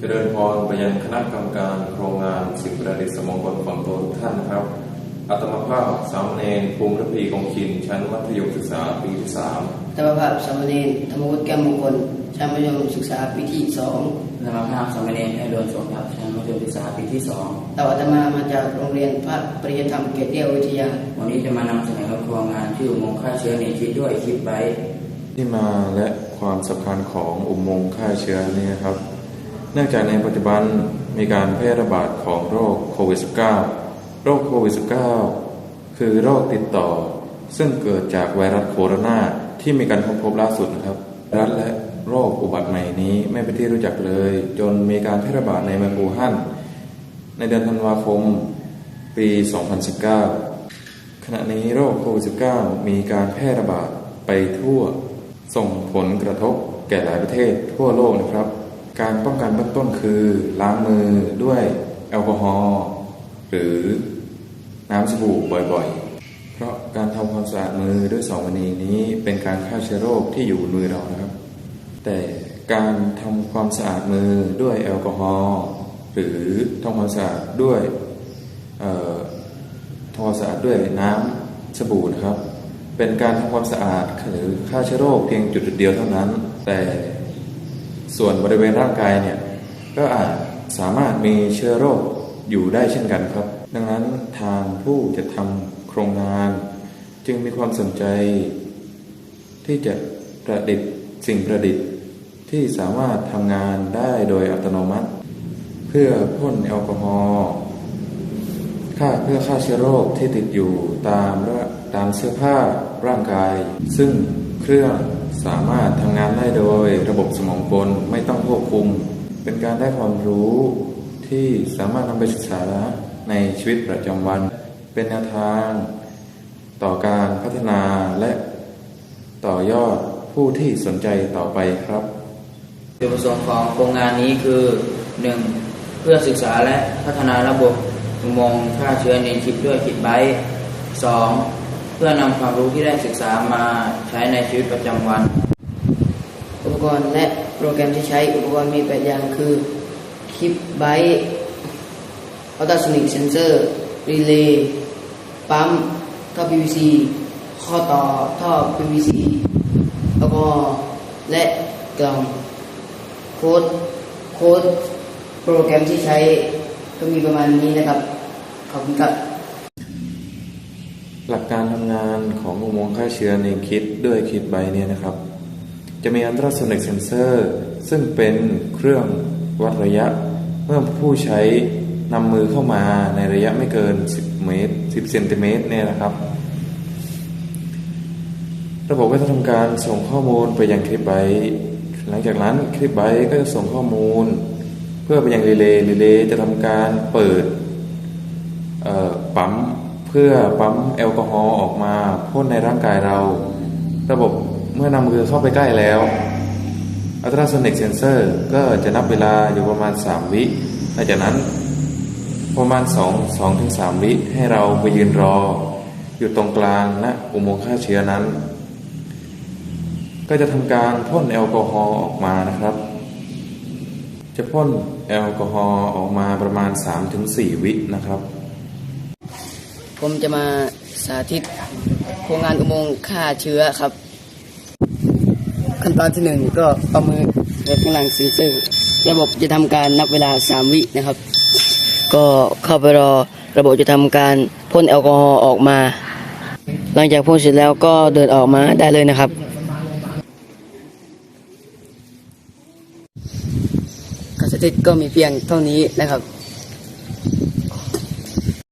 เจริญพรไปยังคณะกรรมการโครงงานสิ่งประดิษฐ์สมองกลฝั่งตัวทุกท่านนะครับอัตมาภาพสามเณรภูมิระพีกองคินชั้นมัธยมศึกษาปีที่สามธรรมภาพสามเณรธรรมวุฒิแก้วมงคลชั้นมัธยมศึกษาปีที่สองธรรมภาพสามเณรให้โดนสมทับชั้นมัธยมศึกษาปีที่สองต่ออาตมามาจากโรงเรียนพระปริยธรรมเกียรติเรียววิทยา วันนี้จะมานำเสนอโครงงานชื่ออุโมงค์ฆ่าเชื้อในคิดด้วยคิดไว้ที่มาและความสำคัญของอุโมงค์ฆ่าเชื้อนี้นะครับ เนื่องจากในปัจจุบันมีการแพร่ระบาดของโรคโควิด -19 โรคโควิด -19 คือโรคติดต่อ ซึ่งเกิดจากไวรัสโคโรนาที่มีการค้นพบล่าสุดนะครับไวรัสและโรคอุบัติใหม่นี้ไม่เป็นที่รู้จักเลย จนมีการแพร่ระบาดในเมืองอู่ฮั่นในเดือนธันวาคมปี 2019 ขณะนี้โรคโควิด -19 มีการแพร่ระบาดไปทั่ว ส่งผลกระทบแก่หลายประเทศทั่วโลกนะครับ การป้องกันเบื้องต้นคือล้างมือด้วยแอลกอฮอล์หรือน้ำสบู่บ่อยๆ เพราะการทำความสะอาดมือด้วยสองวิธีนี้เป็นการฆ่าเชื้อโรคที่อยู่บนมือเรานะครับ แต่การทำความสะอาดมือด้วยแอลกอฮอล์หรือทำความสะอาดด้วยเอ่อทำความสะอาดด้วยน้ำสบู่นะครับ เป็นการทำความสะอาดหรือฆ่าเชื้อโรคเพียงจุดเดียวเท่านั้น แต่ ส่วนบริเวณร่างกายเนี่ยก็อาจสามารถมีเชื้อโรคอยู่ได้เช่นกันครับ ดังนั้นทางผู้จะทำโครงงาน จึงมีความสนใจ ที่จะประดิษฐ์สิ่งประดิษฐ์ที่สามารถทำงานได้โดยอัตโนมัติ เพื่อพ่นแอลกอฮอล์ฆ่าเพื่อฆ่าเชื้อโรคที่ติดอยู่ตามระตามเสื้อผ้าร่างกาย ซึ่งเครื่อง สามารถทำงานได้โดยระบบสมองกลไม่ต้องควบคุม เป็นการได้ความรู้ที่สามารถนำไปศึกษาในชีวิตประจำวัน เป็นแนวทาง ต่อการพัฒนาและต่อยอดผู้ที่สนใจต่อไปครับจุดประสงค์ของโครงงานนี้คือ 1. เพื่อศึกษาและพัฒนาระบบอุโมงค์ฆ่าเชื้อในคิดด้วยคิดไว้ 2. เพื่อนำความรู้ที่ได้ศึกษามาใช้ในชีวิตประจำวัน อุปกรณ์และโปรแกรมที่ใช้อุปกรณ์มีแปดอย่างคือคลิปไบต์อัลตราโซนิกเซนเซอร์รีเลย์ปั๊มท่อ PVC ข้อต่อท่อ PVC แล้วก็และกล่องโค้ดโค้ดโปรแกรมที่ใช้ก็มีประมาณนี้นะครับ ขอบคุณครับ หลักการทำงานของอุโมงค์ฆ่าเชื้อในคิดด้วยคิดใบเนี่ยนะครับ จะมีอันตราโซนิกเซนเซอร์ซึ่งเป็นเครื่องวัดระยะ เมื่อผู้ใช้นำมือเข้ามาในระยะไม่เกิน 10 เมตร 10 เซนติเมตรเนี่ยนะครับ ระบบก็จะทำการส่งข้อมูลไปยังคลิปไบหลังจากนั้นคลิปไบก็จะส่งข้อมูล เพื่อไปยังรีเลย์รีเลย์จะทำการเปิดปั๊ม เพื่อปั๊มแอลกอฮอล์ออกมาพ่นในร่างกายเรา ระบบเมื่อนำมือเข้าไปใกล้แล้วอัลตราโซนิกเซนเซอร์ก็จะนับเวลาอยู่ประมาณ 3 วิหลังจากนั้นประมาณ 2 2ถึง3วิให้เราไปยืนรอ อยู่ตรงกลางณอุโมงค์ฆ่าเชื้อนั้น ก็จะทำการพ่นแอลกอฮอล์ออกมานะครับ จะพ่นแอลกอฮอล์ออกมาประมาณ 3-4 วินะครับ ผมจะมาสาธิตโครงงานอุโมงค์ฆ่าเชื้อครับ ขั้นตอนที่หนึ่งก็เอามือไว้ข้างหลังเซ็นเซอร์ระบบจะทำการนับเวลา 3 วินะครับ ก็เข้าไปรอระบบจะทำการพ่นแอลกอฮอล์ออกมา หลังจากพ่นเสร็จแล้วก็เดินออกมาได้เลยนะครับการสาธิตก็มีเพียงเท่านี้นะครับ